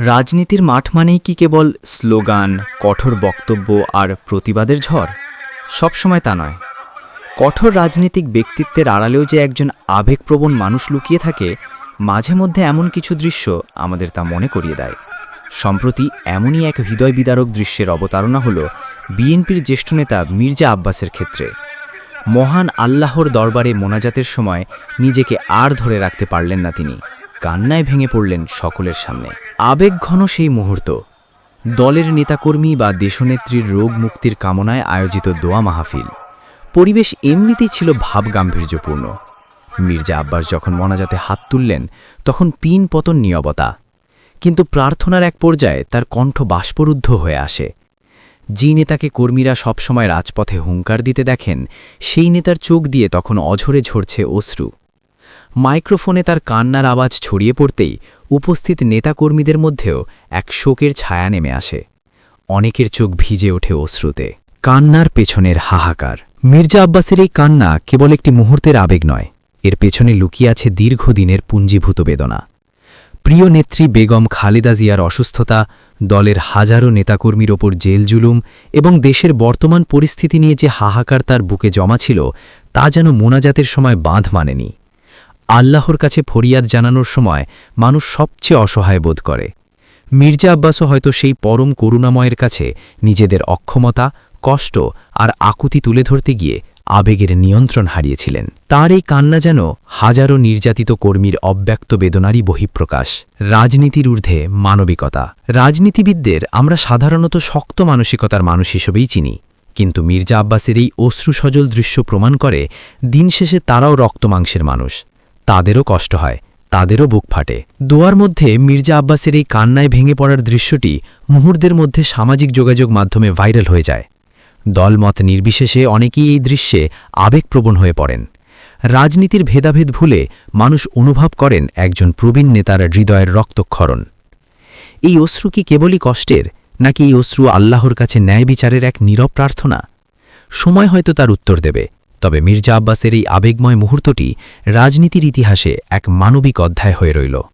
রাজনীতির মাঠ মানেই কি কেবল স্লোগান, কঠোর বক্তব্য আর প্রতিবাদের ঝড়? সবসময় তা নয়। কঠোর রাজনীতিক ব্যক্তিত্বের আড়ালেও যে একজন আবেগপ্রবণ মানুষ লুকিয়ে থাকে, মাঝে মধ্যে এমন কিছু দৃশ্য আমাদের তা মনে করিয়ে দেয়। সম্প্রতি এমনই এক হৃদয় বিদারক দৃশ্যের অবতারণা হল বিএনপির জ্যেষ্ঠ নেতা মির্জা আব্বাসের ক্ষেত্রে। মহান আল্লাহর দরবারে মোনাজাতের সময় নিজেকে আর ধরে রাখতে পারলেন না তিনি। কান্নায় ভেঙে পড়লেন সকলের সামনে। আবেগঘন সেই মুহূর্ত। দলের নেতাকর্মী বা দেশনেত্রীর রোগ মুক্তির কামনায় আয়োজিত দোয়া মাহফিল। পরিবেশ এমনিতেই ছিল ভাবগাম্ভীর্যপূর্ণ। মির্জা আব্বাস যখন মনাজাতে হাত তুললেন, তখন পিন পতন নিয়বতা কিন্তু প্রার্থনার এক পর্যায়ে তার কণ্ঠ বাষ্পরুদ্ধ হয়ে আসে। যে নেতাকে কর্মীরা সবসময় রাজপথে হুঙ্কার দিতে দেখেন, সেই নেতার চোখ দিয়ে তখন অঝরে ঝরছে অশ্রু। মাইক্রোফোনে তার কান্নার আওয়াজ ছড়িয়ে পড়তেই উপস্থিত নেতাকর্মীদের মধ্যেও এক শোকের ছায়া নেমে আসে। অনেকের চোখ ভিজে ওঠে অশ্রুতে। কান্নার পেছনের হাহাকার। মির্জা আব্বাসের এই কান্না কেবল একটি মুহূর্তের আবেগ নয়, এর পেছনে লুকিয়ে আছে দীর্ঘদিনের পুঞ্জীভূত বেদনা। প্রিয় নেত্রী বেগম খালেদা জিয়ার অসুস্থতা, দলের হাজারো নেতাকর্মীর ওপর জেল জুলুম এবং দেশের বর্তমান পরিস্থিতি নিয়ে যে হাহাকার তার বুকে জমা ছিল, তা যেন মোনাজাতের সময় বাঁধ মানেনি। আল্লাহর কাছে ফরিয়াদ জানানোর সময় মানুষ সবচেয়ে অসহায় বোধ করে। মির্জা আব্বাসও হয়তো সেই পরম করুণাময়ের কাছে নিজেদের অক্ষমতা, কষ্ট আর আকুতি তুলে ধরতে গিয়ে আবেগের নিয়ন্ত্রণ হারিয়েছিলেন। তার এই কান্না যেন হাজারো নির্যাতিত কর্মীর অব্যক্ত বেদনারই বহিঃপ্রকাশ। রাজনীতির ঊর্ধ্বে মানবিকতা। রাজনীতিবিদদের আমরা সাধারণত শক্ত মানসিকতার মানুষ হিসেবেই চিনি। কিন্তু মির্জা আব্বাসের এই অশ্রুসজল দৃশ্য প্রমাণ করে দিনশেষে তারাও রক্তমাংসের মানুষ। তাদেরও কষ্ট হয়, তাদেরও বুক ফাটে। দোয়ার মধ্যে মির্জা আব্বাসের এই কান্নায় ভেঙে পড়ার দৃশ্যটি মুহূর্তের মধ্যে সামাজিক যোগাযোগ মাধ্যমে ভাইরাল হয়ে যায়। দলমত নির্বিশেষে অনেকেই এই দৃশ্যে আবেগপ্রবণ হয়ে পড়েন। রাজনীতির ভেদাভেদ ভুলে মানুষ অনুভব করেন একজন প্রবীণ নেতার হৃদয়ের রক্তক্ষরণ। এই অশ্রু কি কেবলই কষ্টের, নাকি এই অশ্রু আল্লাহর কাছে ন্যায় বিচারের এক নীরব প্রার্থনা? সময় হয়তো তার উত্তর দেবে। তবে মির্জা আব্বাসের এই আবেগময় মুহূর্তটি রাজনীতির ইতিহাসে এক মানবিক অধ্যায় হয়ে রইল।